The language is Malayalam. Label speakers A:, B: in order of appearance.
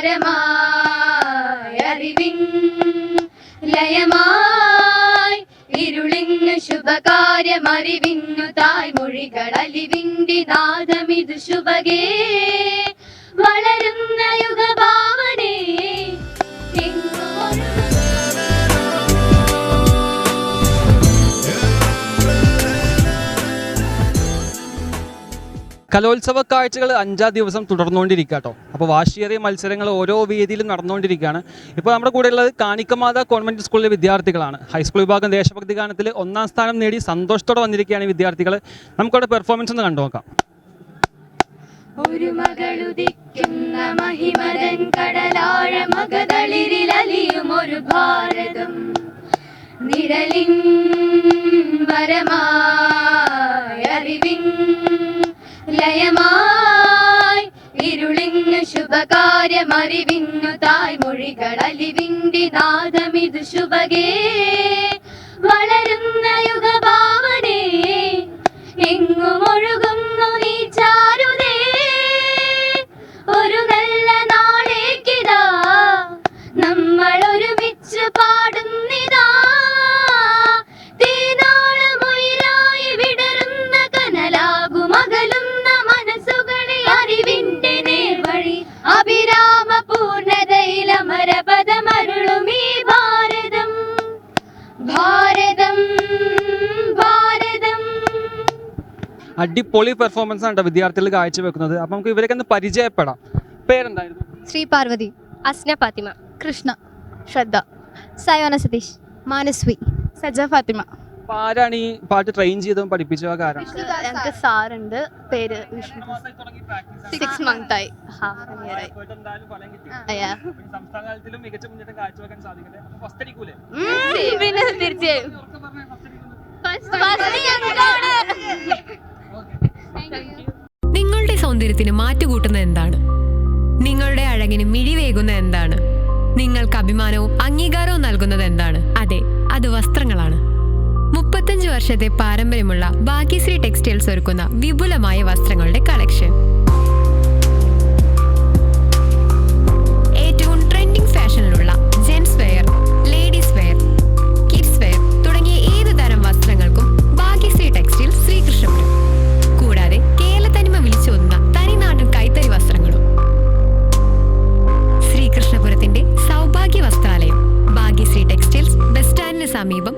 A: വരമായി അറിവിൻ ലയമായി ഇരുളിങ്ങു ശുഭകാര്യമറിവിന്നു തായ്മൊഴികൾ അലിവിന്റെ നാദമിതു ശുഭകേ
B: കലോത്സവ കാഴ്ചകൾ അഞ്ചാം ദിവസം തുടർന്നുകൊണ്ടിരിക്കുക കേട്ടോ അപ്പോൾ വാശിയേറിയ മത്സരങ്ങൾ ഓരോ വേദിയിലും നടന്നുകൊണ്ടിരിക്കുകയാണ്. ഇപ്പോൾ നമ്മുടെ കൂടെ ഉള്ളത് കാണിക്കമാത കോൺവെന്റ് സ്കൂളിലെ വിദ്യാർത്ഥികളാണ്. ഹൈസ്കൂൾ വിഭാഗം ദേശഭക്തി ഗാനത്തിൽ ഒന്നാം സ്ഥാനം നേടി സന്തോഷത്തോടെ വന്നിരിക്കുകയാണ് വിദ്യാർത്ഥികൾ. നമുക്കവിടെ പെർഫോമൻസ് ഒന്ന് കണ്ടു നോക്കാം.
A: ഒരു മകളുദിക്കുന്ന മഹിമതൻ കടലാഴ മകതളിരിലലിയും ഒരു ഭാരതം. നിഴലിൻ വരമായി ശുഭകാര്യമറിവിന്നു തായ്മൊഴികൾ അലിവിന്റെ നാദമിതു ശുഭകേ
B: അടിപൊളി പെർഫോമൻസ് ആണ് കേട്ടോ വിദ്യാർത്ഥികൾ കാഴ്ചവെക്കുന്നത്. അപ്പോൾ നമുക്ക് ഇവരൊക്കെ ഒന്ന് പരിചയപ്പെടാം. പേരെന്തായിരുന്നു?
C: ശ്രീ പാർവതി
D: അസ്ന ഫാത്തിമ
C: കൃഷ്ണ ശ്രദ്ധ സയോന സതീഷ് മാനസ്വി സജ ഫാത്തിമ.
B: ആരാണ് ഈ പാട്ട് ട്രെയിൻ ചെയ്തതും പഠിപ്പിച്ചോ കാരണം
C: ഞങ്ങൾക്ക് സാറുണ്ട്. പേര് വിഷ്ണു സിക്സ് മന്ത് ആയി ഹാഫ് ഇയർ
E: സൗന്ദര്യത്തിന് മാറ്റുകൂട്ടുന്ന എന്താണ്? നിങ്ങളുടെ അഴകിന് മിഴിവേകുന്ന എന്താണ്? നിങ്ങൾക്ക് അഭിമാനവും അംഗീകാരവും നൽകുന്നത് എന്താണ്? അതെ അത് വസ്ത്രങ്ങളാണ്. മുപ്പത്തഞ്ച് വർഷത്തെ പാരമ്പര്യമുള്ള ശ്രീ ടെക്സ്റ്റൈൽസ് ഒരുക്കുന്ന വിപുലമായ വസ്ത്രങ്ങളുടെ കളക്ഷൻ. amoebang